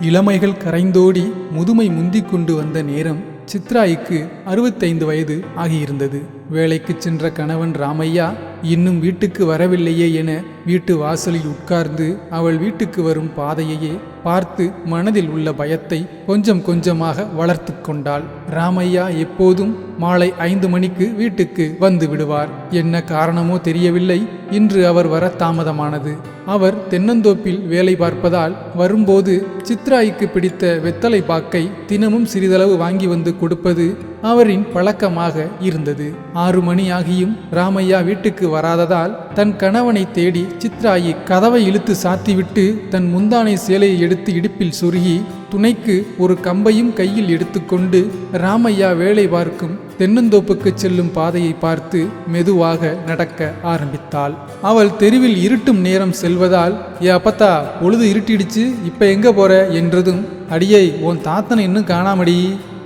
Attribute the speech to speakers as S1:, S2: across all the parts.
S1: இளமைகள் கரைந்தோடி முதுமை முந்திக் கொண்டு வந்த நேரம் சித்ராய்க்கு அறுபத்தைந்து வயது ஆகியிருந்தது. வேலைக்கு சென்ற கணவன் ராமையா இன்னும் வீட்டுக்கு வரவில்லையே என வீட்டு வாசலில் உட்கார்ந்து அவள் வீட்டுக்கு வரும் பாதையையே பார்த்து மனதில் உள்ள பயத்தை கொஞ்சம் கொஞ்சமாக வளர்த்து கொண்டாள். ராமையா எப்போதும் மாலை ஐந்து மணிக்கு வீட்டுக்கு வந்து விடுவார். என்ன காரணமோ தெரியவில்லை. இன்று அவர் வர தாமதமானது. அவர் தென்னந்தோப்பில் வேலை பார்ப்பதால் வரும்போது சித்ராய்க்கு பிடித்த வெத்தலை பாக்கை தினமும் சிறிதளவு வாங்கி வந்து கொடுப்பது அவரின் பழக்கமாக இருந்தது. ஆறு மணி ஆகியும் ராமையா வீட்டுக்கு வராததால் தன் கணவனை தேடி சித்ராயி கதவை இழுத்து சாத்திவிட்டு தன் முந்தானை சேலையை எடுத்து இடுப்பில் சொருகி துணைக்கு ஒரு கம்பையும் கையில் எடுத்துக்கொண்டு ராமையா வேலை பார்க்கும் தென்னந்தோப்புக்கு செல்லும் பாதையை பார்த்து மெதுவாக நடக்க ஆரம்பித்தாள். அவள் தெருவில் இருட்டும் நேரம் செல்வதால் ஏ அப்பத்தா பொழுது இருட்டிடுச்சு இப்ப எங்க போற? என்றதும் அடியை உன் தாத்தனை இன்னும் காணாமடி.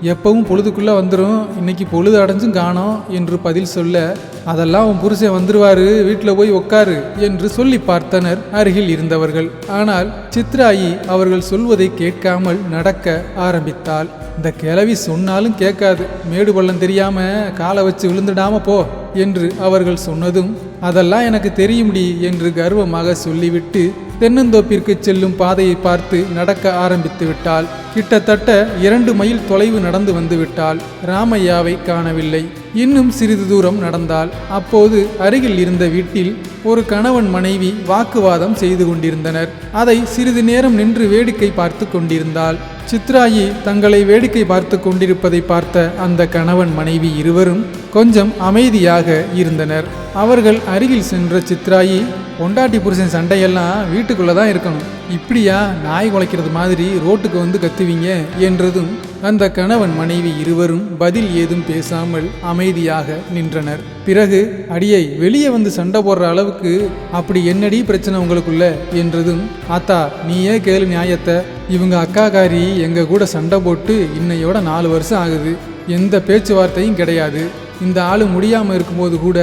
S1: எப்பவும் பொழுதுக்குள்ளே வந்துடும் இன்னைக்கு பொழுது அடைஞ்சும் காணோம் என்று பதில் சொல்ல அதெல்லாம் உன் புருஷன் வந்துருவாரு வீட்டில் போய் உட்காரு என்று சொல்லி பார்த்தனர் அருகில் இருந்தவர்கள். ஆனால் சித்ராயி அவர்கள் சொல்வதை கேட்காமல் நடக்க ஆரம்பித்தாள். இந்த கிளவி சொன்னாலும் கேட்காது. மேடு பள்ளம் தெரியாம காலை வச்சு விழுந்துடாம போ என்று அவர்கள் சொன்னதும் அதெல்லாம் எனக்கு தெரியும்டி என்று கர்வமாக சொல்லிவிட்டு தென்னந்தோப்பிற்கு செல்லும் பாதையை பார்த்து நடக்க ஆரம்பித்து விட்டாள். கிட்டத்தட்ட இரண்டு மைல் தொலைவு நடந்து வந்துவிட்டாள் ராமையாவை காணவில்லை. இன்னும் சிறிது தூரம் நடந்தாள். அப்போது அருகில் இருந்த வீட்டில் ஒரு கணவன் மனைவி வாக்குவாதம் செய்து கொண்டிருந்தனர். அதை சிறிது நேரம் நின்று வேடிக்கை பார்த்து கொண்டிருந்தாள். சித்ராயி தங்களை வேடிக்கை பார்த்து கொண்டிருப்பதை பார்த்த அந்த கணவன் மனைவி இருவரும் கொஞ்சம் அமைதியாக இருந்தனர். அவர்கள் அருகில் சென்ற சித்ராயி பொண்டாட்டி புருஷன் சண்டையெல்லாம் வீட்டுக்குள்ளே தான் இருக்கணும். இப்படியா நாய் குலைக்கிறது மாதிரி ரோட்டுக்கு வந்து கத்துவீங்க என்றதும் அந்த கணவன் மனைவி இருவரும் பதில் ஏதும் பேசாமல் அமைதியாக நின்றனர். பிறகு அடியை வெளியே வந்து சண்டை போடுற அளவுக்கு அப்படி என்னடி பிரச்சனை உங்களுக்குள்ள என்றதும் ஆத்தா நீயே கேளு நியாயத்தை. இவங்க அக்காக்காரி எங்க கூட சண்டை போட்டு இன்னையோட நாலு வருஷம் ஆகுது. எந்த பேச்சுவார்த்தையும் கிடையாது. இந்த ஆள் முடியாமல் இருக்கும்போது கூட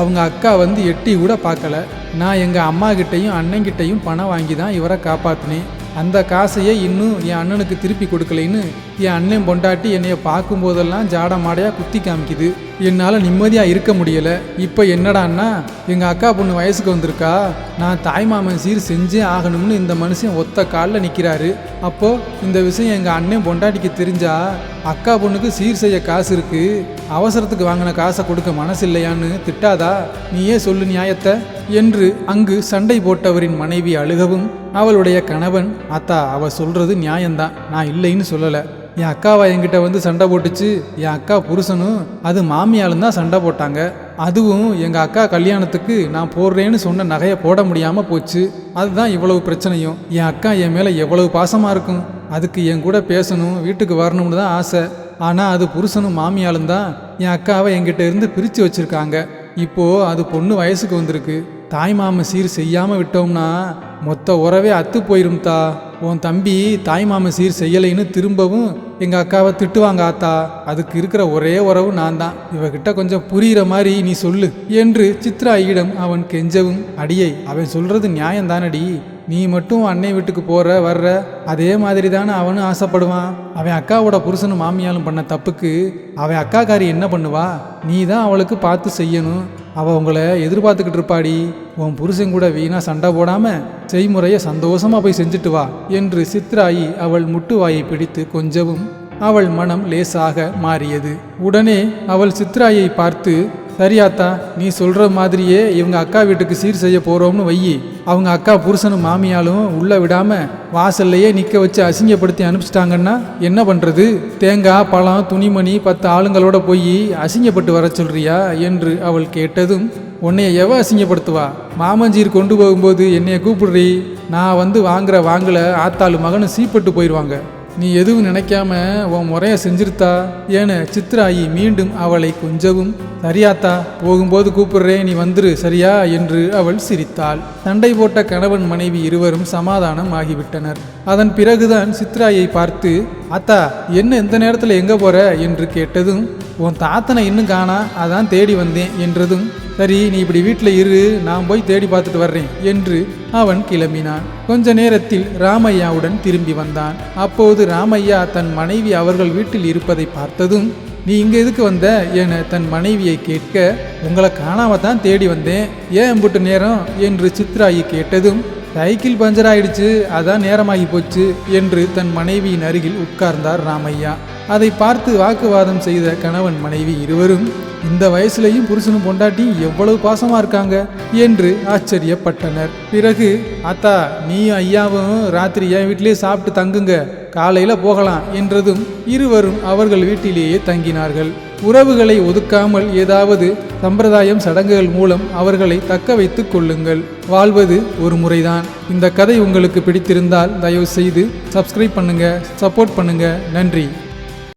S1: அவங்க அக்கா வந்து எட்டி கூட பார்க்கல. நான் எங்கள் அம்மா கிட்டையும் அண்ணன்கிட்டையும் பணம் வாங்கி தான் இவரை காப்பாற்றினேன் அந்த காசையே இன்னும் என் அண்ணனுக்கு திருப்பி கொடுக்கலைன்னு என் அண்ணன் பொண்டாட்டி என்னைய பார்க்கும்போதெல்லாம் ஜாட மாடையாக குத்தி காமிக்குது. என்னால் நிம்மதியாக இருக்க முடியலை. இப்போ என்னடான்னா எங்கள் அக்கா பொண்ணு வயசுக்கு வந்திருக்கா? நான் தாய்மாமன் சீர் செஞ்சே ஆகணும்னு இந்த மனுஷன் ஒத்த காலில் நிற்கிறாரு அப்போது இந்த விஷயம் எங்கள் அண்ணன் பொண்டாட்டிக்கு தெரிஞ்சா அக்கா பொண்ணுக்கு சீர் செய்ய காசு இருக்குது அவசரத்துக்கு வாங்கின காசை கொடுக்க மனசு இல்லையான்னு திட்டாதா? நீயே சொல்லு நியாயத்தை. என்று அங்கு சண்டை போட்டவரின் மனைவி அழுகவும் அவளுடைய கணவன் அத்தா அவ சொல்கிறது நியாயம்தான். நான் இல்லைன்னு சொல்லலை. என் அக்காவை என்கிட்ட வந்து சண்டை போட்டுச்சு என் அக்கா புருஷனும் அது மாமியாலும் தான் சண்டை போட்டாங்க. அதுவும் எங்கள் அக்கா கல்யாணத்துக்கு நான் போடுறேன்னு சொன்ன நகையை போட முடியாமல் போச்சு. அதுதான் இவ்வளவு பிரச்சனையும். என் அக்கா என் மேலே எவ்வளவு பாசமாக இருக்கும். அதுக்கு என் கூட பேசணும் வீட்டுக்கு வரணும்னு தான் ஆசை. ஆனால் அது புருஷனும் மாமியாலும் தான் என் அக்காவை என்கிட்ட இருந்து பிரித்து வச்சுருக்காங்க. இப்போ அது பொண்ணு வயசுக்கு வந்திருக்கு. தாய் மாம சீர் செய்யாமல் விட்டோம்னா மொத்த உறவே அத்து போயிரும்தா. உன் தம்பி தாய் மாம சீர் செய்யலைன்னு திரும்பவும் எங்கள் அக்காவை திட்டுவாங்க ஆத்தா. அதுக்கு இருக்கிற ஒரே உறவு நான் தான் இவகிட்ட கொஞ்சம் புரிகிற மாதிரி நீ சொல்லு என்று சித்ராயிடம் அவன் கெஞ்சவும் அடியை அவன் சொல்றது நியாயம்தானடி நீ மட்டும் அன்னை வீட்டுக்கு போற வர்ற. அதே மாதிரி தானே அவனும் ஆசைப்படுவான். அவன் அக்காவோட புருஷனும் மாமியாலும் பண்ண தப்புக்கு அவன் அக்காக்காரி என்ன பண்ணுவா? நீ தான் அவளுக்கு பார்த்து செய்யணும். அவள் உங்களை எதிர்பார்த்துக்கிட்டு இருப்பாடி. உன் புருஷன் கூட வீணா சண்டை போடாமல் செய்முறையை சந்தோஷமாக போய் செஞ்சுட்டு வா என்று சித்ராயி அவள் முட்டுவாயை பிடித்து கொஞ்சவும். அவள் மனம் லேசாக மாறியது. உடனே அவள் சித்ராயை பார்த்து சரியாத்தா நீ சொல்கிற மாதிரியே இவங்க அக்கா வீட்டுக்கு சீர் செய்ய போகிறோம்னு வையி. அவங்க அக்கா புருஷனும் மாமியாலும் உள்ளே விடாமல் வாசல்லையே நிற்க வச்சு அசிங்கப்படுத்தி அனுப்பிச்சிட்டாங்கன்னா என்ன பண்ணுறது தேங்காய் பழம் துணிமணி பத்து ஆளுங்களோட போய் அசிங்கப்பட்டு வர சொல்றியா என்று அவள் கேட்டதும் உன்னைய எவ அசிங்கப்படுத்துவா? மாமஞ்சீர் கொண்டு போகும்போது என்னைய கூப்பிடுறி? நான் வந்து வாங்குற வாங்கல ஆத்தாளு மகனும் சீப்பட்டு போயிடுவாங்க நீ எதுவும் நினைக்காம உன் முறையை செஞ்சிருத்தா? என சித்ராயி மீண்டும் அவளை கொஞ்சவும் சரியாத்தா போகும்போது கூப்பிடுறேன் நீ வந்துரு சரியா? என்று அவள் சிரித்தாள். சண்டை போட்ட கணவன் மனைவி இருவரும் சமாதானம் ஆகிவிட்டனர். அதன் பிறகுதான் சித்ராயை பார்த்து அத்தா என்ன இந்த நேரத்தில் எங்கே போற? என்று கேட்டதும் உன் தாத்தனை இன்னும் காணா அதான் தேடி வந்தேன் என்றதும் சரி நீ இப்படி வீட்டில் இரு நான் போய் தேடி பார்த்துட்டு வர்றேன் என்று அவன் கிளம்பினான். கொஞ்ச நேரத்தில் ராமையாவுடன் திரும்பி வந்தான். அப்போது ராமையா தன் மனைவி அவர்கள் வீட்டில் இருப்பதை பார்த்ததும் நீ இங்கே எதுக்கு வந்த? என தன் மனைவியை கேட்க உங்களை காணாம தான் தேடி வந்தேன். ஏன் இம்புட்டு நேரம்? என்று சித்ராயி கேட்டதும் சைக்கிள் பஞ்சர் ஆயிடுச்சு அதான் நேரமாகி போச்சு என்று தன் மனைவியின் அருகில் உட்கார்ந்தார் ராமையா. அதை பார்த்து வாக்குவாதம் செய்த கணவன் மனைவி இருவரும் இந்த வயசுலேயும் புருஷனும் பொண்டாட்டி எவ்வளவு பாசமா இருக்காங்க என்று ஆச்சரியப்பட்டனர். பிறகு அத்தா நீயும் ஐயாவும் ராத்திரி என் வீட்டிலேயே சாப்பிட்டு தங்குங்க காலையில போகலாம் என்றதும் இருவரும் அவர்கள் வீட்டிலேயே தங்கினார்கள். உறவுகளை ஒதுக்காமல் ஏதாவது சம்பிரதாயம் சடங்குகள் மூலம் அவர்களை தக்க வைத்துக் கொள்ளுங்கள். வாழ்வது ஒரு முறைதான். இந்த கதை உங்களுக்கு பிடித்திருந்தால் தயவு செய்து சப்ஸ்கிரைப் பண்ணுங்க சப்போர்ட் பண்ணுங்க. நன்றி.